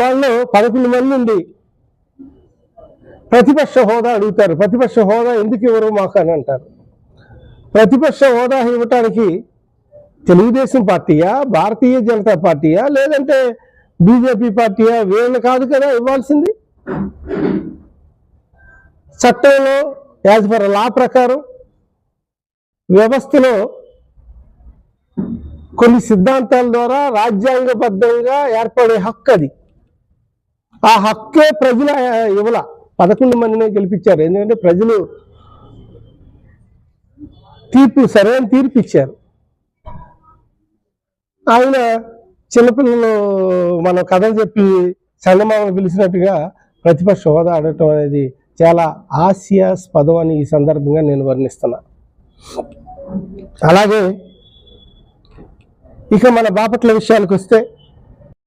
వాళ్ళు పదకొండు మంది ఉండి ప్రతిపక్ష హోదా అడుగుతారు. ప్రతిపక్ష హోదా ఎందుకు ఇవ్వరు మాకు అని అంటారు. ప్రతిపక్ష హోదా ఇవ్వటానికి తెలుగుదేశం పార్టీయా భారతీయ జనతా పార్టీయా లేదంటే బీజేపీ పార్టీయా? వీళ్ళు కాదు కదా ఇవ్వాల్సింది. చట్టంలో యాజ్ పర్ లా ప్రకారం వ్యవస్థలో కొన్ని సిద్ధాంతాల ద్వారా రాజ్యాంగబద్ధంగా ఏర్పడే హక్కు అది. ఆ హక్కే ప్రజల ఇవ్వల. పదకొండు మందినే గెలిపించారు. ఎందుకంటే ప్రజలు తీర్పు సరైన తీర్పు ఇచ్చారు. ఆయన చిన్నపిల్లలు మనం కథలు చెప్పి చందమామను పిలిచినట్టుగా ప్రతిపక్ష హోదా అడగటం అనేది చాలా హాస్యాస్పదం అని ఈ సందర్భంగా నేను వర్ణిస్తున్నా. అలాగే ఇక మన బాపట్ల విషయానికి వస్తే